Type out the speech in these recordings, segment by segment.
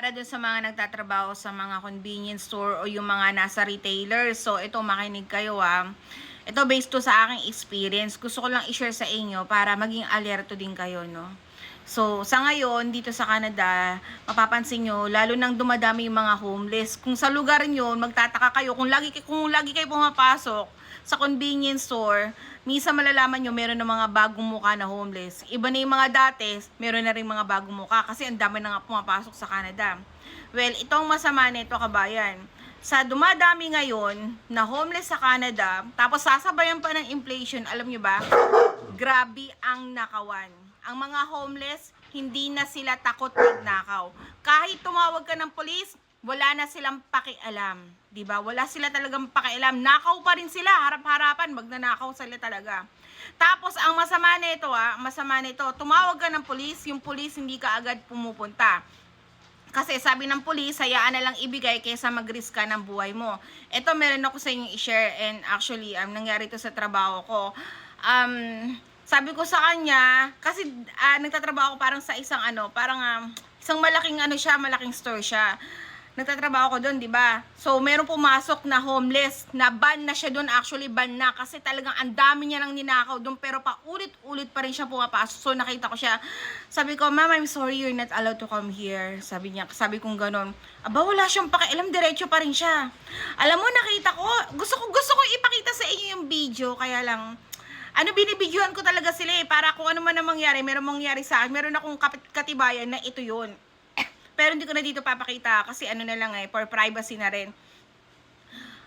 Para dun sa mga nagtatrabaho sa mga convenience store o yung mga nasa retailers. So, ito makinig kayo ah. Ito based to sa aking experience. Gusto ko lang i-share sa inyo para maging alerto din kayo, no? So, sa ngayon, dito sa Canada, mapapansin nyo, lalo nang dumadami yung mga homeless. Kung sa lugar nyo, magtataka kayo, kung lagi, kung lagi kayo pumapasok sa convenience store, minsan malalaman nyo, meron na mga bagong muka na homeless. Iba na yung mga dati, meron na rin mga bagong muka kasi ang dami na nga pumapasok sa Canada. Well, itong masama nito, kabayan, sa dumadami ngayon na homeless sa Canada, tapos sasabayan pa ng inflation, alam nyo ba? Grabe ang nakawan. Ang mga homeless, hindi na sila takot magnakaw. Kahit tumawag ka ng polis, wala na silang pakialam. 'Di ba? Wala sila talagang pakialam. Nakaw pa rin sila, harap-harapan, magnanakaw sila talaga. Tapos ang masama nito ah, masama nito, tumawag ka ng polis, yung polis hindi ka agad pumupunta. Kasi sabi ng polis, hayaan na lang ibigay kaysa mag-risk ka ng buhay mo. Ito meron ako sa inyo i-share and actually um, nangyari to sa trabaho ko. Um, sabi ko sa kanya, kasi ah, nagtatrabaho ako parang sa isang ano, parang um, isang malaking ano siya, malaking store siya. Nagtatrabaho ko doon, 'di ba? So, meron pumasok na homeless, na ban na siya doon, actually ban na kasi talagang ang dami niya nang ninakaw doon pero pa ulit-ulit pa rin siya pumapasok. So, nakita ko siya. Sabi ko, "Ma'am, I'm sorry you're not allowed to come here." Sabi niya, sabi kong ganon. Aba, wala siyang pakialam, diretso pa rin siya. Alam mo, nakita ko, gusto ko gusto ko ipakita sa inyo yung video, kaya lang ano binibidyohan ko talaga sila eh para kung ano man ang mangyari, meron mangyari sa akin, meron akong katibayan na ito yun. Pero hindi ko na dito papakita kasi ano na lang eh, for privacy na rin.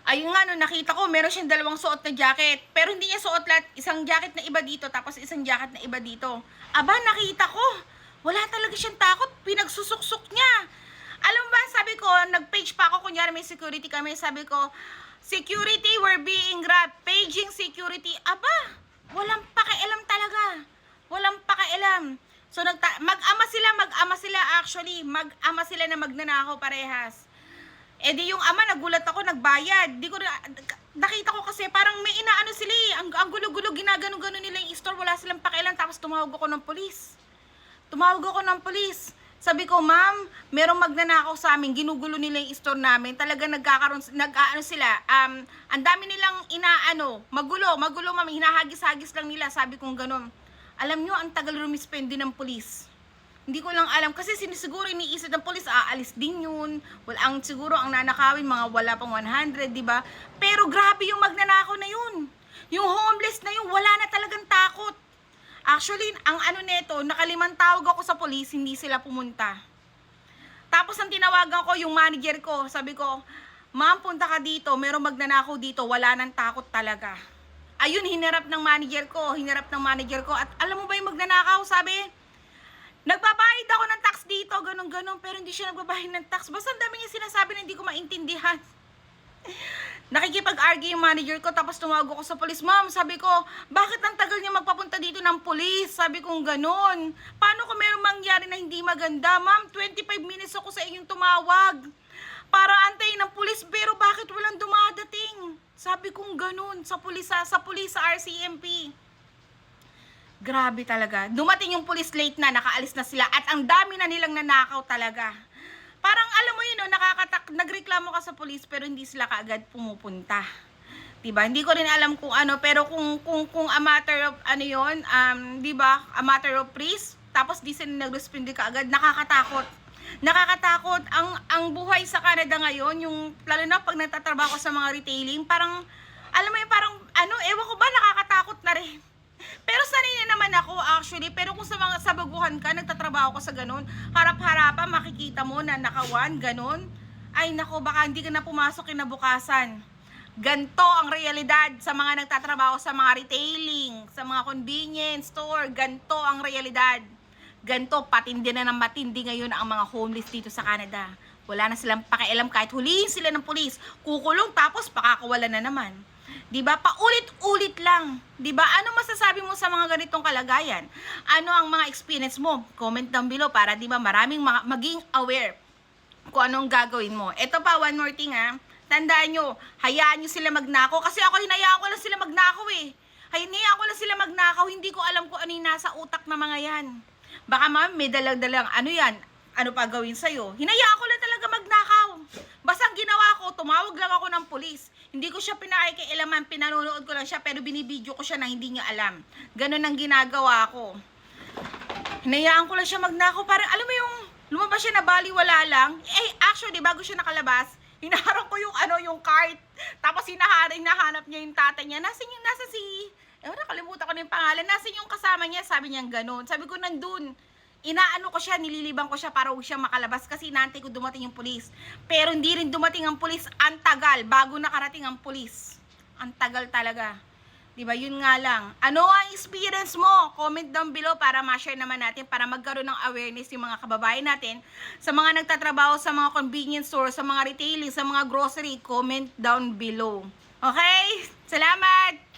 Ayun nga, no, nakita ko, meron siyang dalawang suot na jacket. Pero hindi niya suot lahat, isang jacket na iba dito, tapos isang jacket na iba dito. Aba, nakita ko, wala talaga siyang takot, pinagsusuksok niya. Alam ba, sabi ko, nag-page pa ako, kunyari may security kami, sabi ko, security, we're being grabbed, paging security. Aba, walang pakialam talaga. Walang pakialam. So nagta- mag-ama sila, mag-ama sila actually, mag-ama sila na magnanakaw parehas. Eh di yung ama nagulat ako, nagbayad. Di ko na, nakita ko kasi parang may inaano sila eh. Ang, ang gulo-gulo, ginagano-gano nila yung store, wala silang pakialam. Tapos tumawag ako ng polis. Tumawag ako ng polis. Sabi ko, ma'am, merong magnanakaw sa amin, ginugulo nila yung store namin. Talaga nagkakaroon, nag-ano sila, um, ang dami nilang inaano, magulo, magulo ma'am, hinahagis-hagis lang nila. Sabi kong ganun. Alam nyo, ang tagal rumispende ng polis. Hindi ko lang alam kasi sinisiguro iniisip ng polis aalis din yun. Well, ang siguro ang nanakawin mga wala pang 100, 'di ba? Pero grabe yung magnanakaw na yun. Yung homeless na yun, wala na talagang takot. Actually, ang ano neto, nakalimang tawag ako sa polis, hindi sila pumunta. Tapos ang tinawagan ko yung manager ko, sabi ko, "Ma'am, punta ka dito, merong magnanakaw dito, wala nang takot talaga." Ayun, hinarap ng manager ko, hinarap ng manager ko. At alam mo ba yung magnanakaw, sabi, nagbabayad ako ng tax dito, ganun ganun pero hindi siya nagbabayad ng tax. Basta ang dami niya sinasabi na hindi ko maintindihan. Nakikipag-argue yung manager ko, tapos tumawag ako sa polis. Ma'am, sabi ko, bakit ang tagal niya magpapunta dito ng polis? Sabi ko, ganun. Paano kung merong mangyari na hindi maganda? Ma'am, 25 minutes ako sa inyong tumawag. Para antayin ng pulis, pero bakit walang dumadating? Sabi kong ganun, sa pulis, sa, pulis, sa RCMP. Grabe talaga. Dumating yung pulis late na, nakaalis na sila, at ang dami na nilang nanakaw talaga. Parang alam mo yun, no, nakakatak, nagreklamo ka sa pulis, pero hindi sila kaagad pumupunta. 'di ba? Hindi ko rin alam kung ano, pero kung kung kung a matter of ano 'yon, um, 'di ba? A matter of priest, tapos di sila nag-respond ka agad, nakakatakot. Nakakatakot ang ang buhay sa Canada ngayon, yung lalo na pag nagtatrabaho sa mga retailing, parang alam mo yung parang ano, ewan ko ba nakakatakot na rin. Pero sanay na naman ako actually, pero kung sa mga sa baguhan ka, nagtatrabaho ka sa ganun, harap-harapan makikita mo na nakawan, ganun. Ay nako, baka hindi ka na pumasok kinabukasan. Ganto ang realidad sa mga nagtatrabaho sa mga retailing, sa mga convenience store. Ganto ang realidad. Ganto, patindi na ng matindi ngayon ang mga homeless dito sa Canada. Wala na silang pakialam kahit hulihin sila ng pulis. Kukulong tapos pakakawalan na naman. 'Di ba? Paulit-ulit lang. 'Di ba? Ano masasabi mo sa mga ganitong kalagayan? Ano ang mga experience mo? Comment down below para 'di ba maraming mga, maging aware kung anong gagawin mo. Ito pa, one more thing ha. Tandaan nyo, hayaan nyo sila magnakaw. Kasi ako, hinayaan ko lang sila magnakaw eh. Hinayaan ko lang sila magnakaw. Hindi ko alam kung ano yung nasa utak ng mga yan. Baka ma'am, may dalang-dalang, ano yan, ano pa gawin sa'yo. Hinayaan ko lang talaga magnakaw. Basta ginawa ko, tumawag lang ako ng pulis. Hindi ko siya pinakikialaman, pinanonood ko lang siya, pero binibidyo ko siya na hindi niya alam. Ganun ang ginagawa ko. Hinayaan ko lang siya magnakaw. Parang, alam mo yung, lumabas siya na baliwala lang. Eh, actually, bago siya nakalabas, hinaharap ko yung, ano, yung cart. Tapos hinaharap, hinahanap niya yung tatay niya. Nasaan yung, nasa si, eh, nakalimutan ko na yung pangalan. Nasaan yung kasama niya? Sabi niya ganun. Sabi ko, nandun. Inaano ko siya, nililibang ko siya para huwag siya makalabas kasi inaantay ko dumating yung pulis. Pero hindi rin dumating ang pulis. Ang tagal, bago nakarating ang pulis. Ang tagal talaga. 'Di ba? Yun nga lang. Ano ang experience mo? Comment down below para ma-share naman natin para magkaroon ng awareness yung mga kababayan natin sa mga nagtatrabaho sa mga convenience store, sa mga retailing, sa mga grocery. Comment down below. Okay? Salamat!